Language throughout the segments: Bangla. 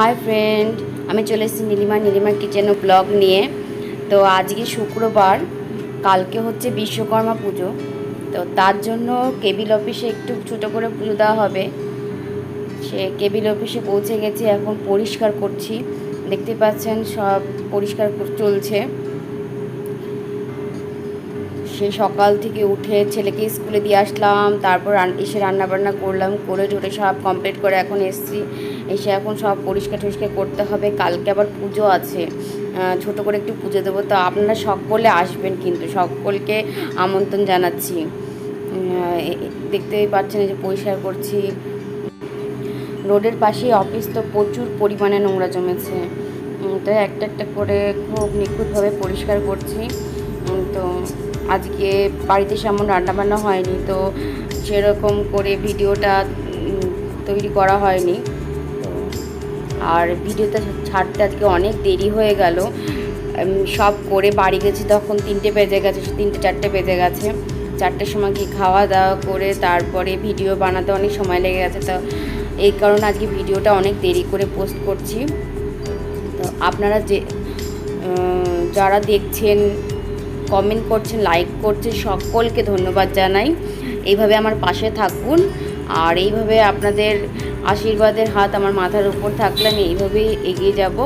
হাই ফ্রেন্ড আমি চলে এসেছি নীলিমা নীলিমা কিচেন ও ব্লগ নিয়ে। তো আজকে শুক্রবার, কালকে হচ্ছে বিশ্বকর্মা পুজো। তো তার জন্য কেবিল অফিসে একটু ছোটো করে পুজো দেওয়া হবে। সে কেবিল অফিসে পৌঁছে গেছে, এখন পরিষ্কার করছি। দেখতে পাচ্ছেন সব পরিষ্কার চলছে। সেই সকাল থেকে উঠে ছেলেকে স্কুলে দিয়ে আসলাম, তারপর এসে রান্না বান্না করলাম, করে টোরে সব কমপ্লিট করে এখন এসছি। এসে এখন সব পরিষ্কার টরিষ্কার করতে হবে, কালকে আবার পুজো আছে। ছোট করে একটু পুজো দেবো, তো আপনারা সকলে আসবেন কিন্তু, সকলকে আমন্ত্রণ জানাচ্ছি। দেখতেই পাচ্ছেন যে পরিষ্কার করছি। রোডের পাশে অফিস তো প্রচুর পরিমাণে নোংরা জমেছে। তো একটা একটা করে খুব নিখুঁতভাবে পরিষ্কার করছি। তো আজকে বাড়িতে সেমন রান্নাবান্না হয়নি, তো সেরকম করে ভিডিওটা তৈরি করা হয়নি। আর ভিডিওটা ছাড়তে আজকে অনেক দেরি হয়ে গেল। সব করে বাড়ি গেছি তখন তিনটে বেজে গেছে, তিনটে চারটে বেজে গেছে। চারটের সময় কি খাওয়া দাওয়া করে তারপরে ভিডিও বানাতে অনেক সময় লেগে গেছে, তো এই কারণে আজকে ভিডিওটা অনেক দেরি করে পোস্ট করছি। তো আপনারা যে যারা দেখছেন কমেন্ট করছেন লাইক করছেন, সকলকে ধন্যবাদ জানাই। এইভাবে আমার পাশে থাকুন। আর এইভাবে আপনাদের আশীর্বাদের হাত আমার মাথার উপর থাকলে আমি এইভাবেই এগিয়ে যাব।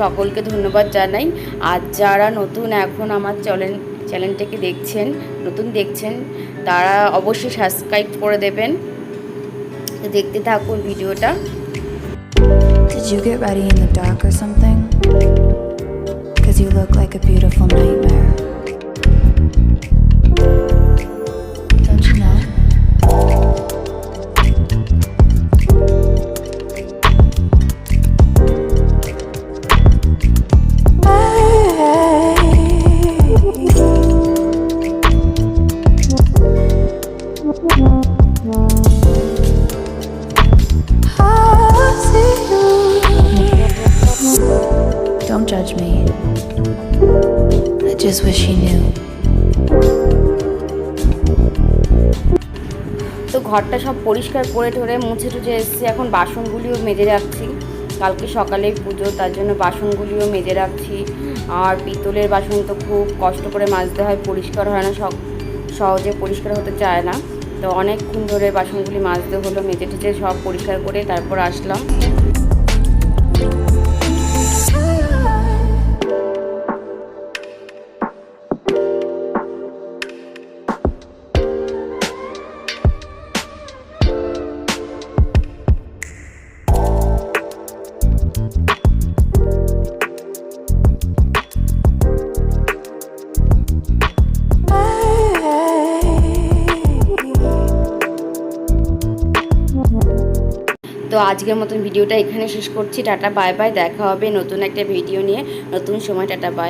সকলকে ধন্যবাদ জানাই। আর যারা নতুন এখন আমার চ্যানেল চ্যানেলটাকে দেখছেন, নতুন দেখছেন, তারা অবশ্যই সাবস্ক্রাইব করে দেবেন। দেখতে থাকুন ভিডিওটা। Did you get ready in the dark or something? You look like a beautiful nightmare. Don't you know? Don't judge me. I just wish you knew. তো ঘরটা সব পরিষ্কার করে ঠরে মুছে টুছে এসেছি। এখন বাসনগুলিও মেজে রাখছি। কালকে সকালে পুজো, তার জন্য বাসনগুলিও মেজে রাখছি। আর পিতলের বাসন তো খুব কষ্ট করে মাজতে হয়, পরিষ্কার হয় না সহজে পরিষ্কার হতে চায় না। তো অনেকক্ষণ ধরে বাসনগুলি মাজতে হলো, মেজে টেজে সব পরিষ্কার করে তারপর আসলাম। তো আজকের মতন ভিডিওটা এখানে শেষ করছি। টাটা, বাই বাই, দেখা হবে নতুন একটা ভিডিও নিয়ে। নতুন সময়, টাটা, বাই।